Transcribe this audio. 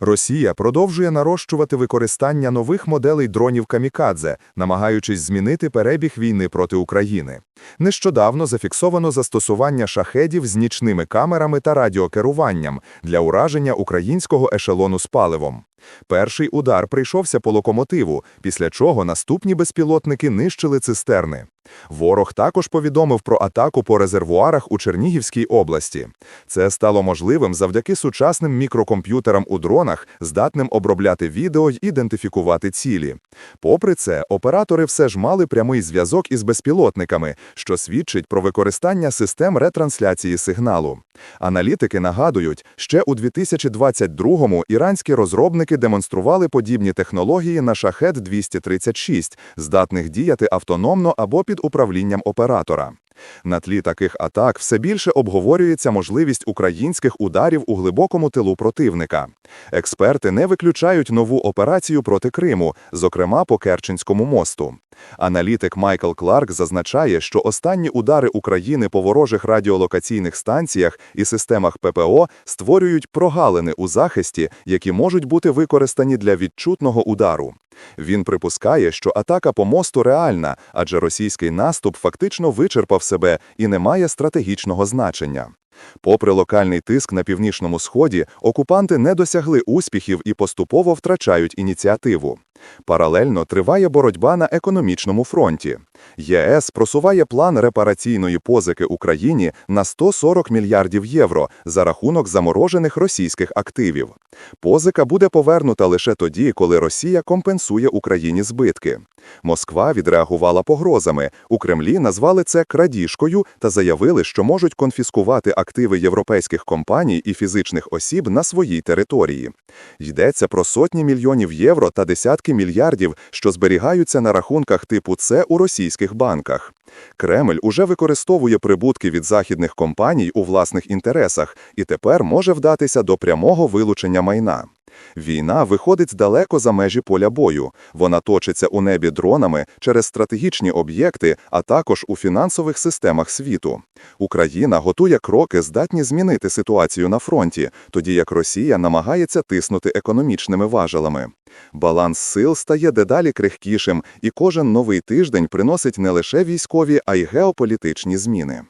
Росія продовжує нарощувати використання нових моделей дронів камікадзе, намагаючись змінити перебіг війни проти України. Нещодавно зафіксовано застосування шахедів з нічними камерами та радіокеруванням для ураження українського ешелону з паливом. Перший удар прийшовся по локомотиву, після чого наступні безпілотники нищили цистерни. Ворог також повідомив про атаку по резервуарах у Чернігівській області. Це стало можливим завдяки сучасним мікрокомп'ютерам у дронах, здатним обробляти відео й ідентифікувати цілі. Попри це, оператори все ж мали прямий зв'язок із безпілотниками, що свідчить про використання систем ретрансляції сигналу. Аналітики нагадують, ще у 2022-му іранські розробники демонстрували подібні технології на Шахет-236, здатних діяти автономно або під управлінням оператора. На тлі таких атак все більше обговорюється можливість українських ударів у глибокому тилу противника. Експерти не виключають нову операцію проти Криму, зокрема по Керченському мосту. Аналітик Майкл Кларк зазначає, що останні удари України по ворожих радіолокаційних станціях і системах ППО створюють прогалини у захисті, які можуть бути використані для відчутного удару. Він припускає, що атака по мосту реальна, адже російський наступ фактично вичерпав себе і не має стратегічного значення. Попри локальний тиск на північному сході, окупанти не досягли успіхів і поступово втрачають ініціативу. Паралельно триває боротьба на економічному фронті. ЄС просуває план репараційної позики Україні на 140 мільярдів євро за рахунок заморожених російських активів. Позика буде повернута лише тоді, коли Росія компенсує Україні збитки. Москва відреагувала погрозами. У Кремлі назвали це крадіжкою та заявили, що можуть конфіскувати активи європейських компаній і фізичних осіб на своїй території. Йдеться про сотні мільйонів євро та десятки мільярдів, що зберігаються на рахунках типу С у російських банках. Кремль уже використовує прибутки від західних компаній у власних інтересах і тепер може вдатися до прямого вилучення майна. Війна виходить далеко за межі поля бою. Вона точиться у небі дронами через стратегічні об'єкти, а також у фінансових системах світу. Україна готує кроки, здатні змінити ситуацію на фронті, тоді як Росія намагається тиснути економічними важелами. Баланс сил стає дедалі крихкішим, і кожен новий тиждень приносить не лише військові, а й геополітичні зміни.